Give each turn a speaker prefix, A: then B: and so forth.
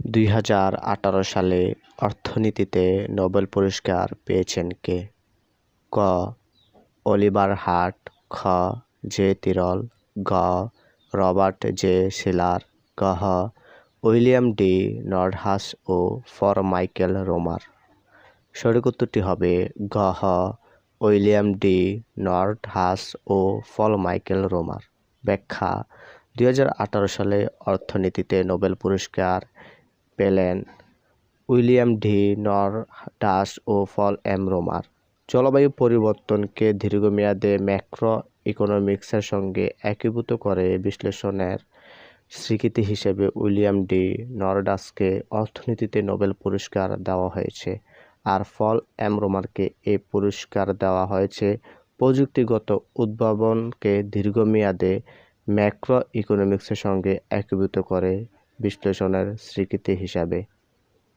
A: দুই হাজার আঠারো সালে অর্থনীতিতে নোবেল পুরস্কার পেয়েছেন কে? ক. অলিভার হার্ট, খ. জে. তিরল, গ. Robert J. শিলার গহ উইলিয়াম ডি. নর্ডহাস ও ফর মাইকেল রোমার। সঠিক উত্তরটি হবে গহ উইলিয়াম ডি. নর্ডহাস ও ফল মাইকেল রোমার। ব্যাখ্যা, দুই হাজার আঠারো সালে অর্থনীতিতে নোবেল পুরস্কার পেলেন উইলিয়াম ডি নরডাস ও ফল এম রোমার। জলবায়ু পরিবর্তনকে দীর্ঘমেয়াদে ম্যাক্রো ইকোনমিক্সের সঙ্গে একীভূত করে বিশ্লেষণের স্বীকৃতি হিসেবে উইলিয়াম ডি নরডাসকে অর্থনীতিতে নোবেল পুরস্কার দেওয়া হয়েছে আর ফল এম রোমারকে এই পুরস্কার দেওয়া হয়েছে। প্রযুক্তিগত উদ্ভাবনকে দীর্ঘমেয়াদে ম্যাক্রো ইকোনমিক্সের সঙ্গে একীভূত করে বিশ্লেষণের স্বীকৃতি হিসাবে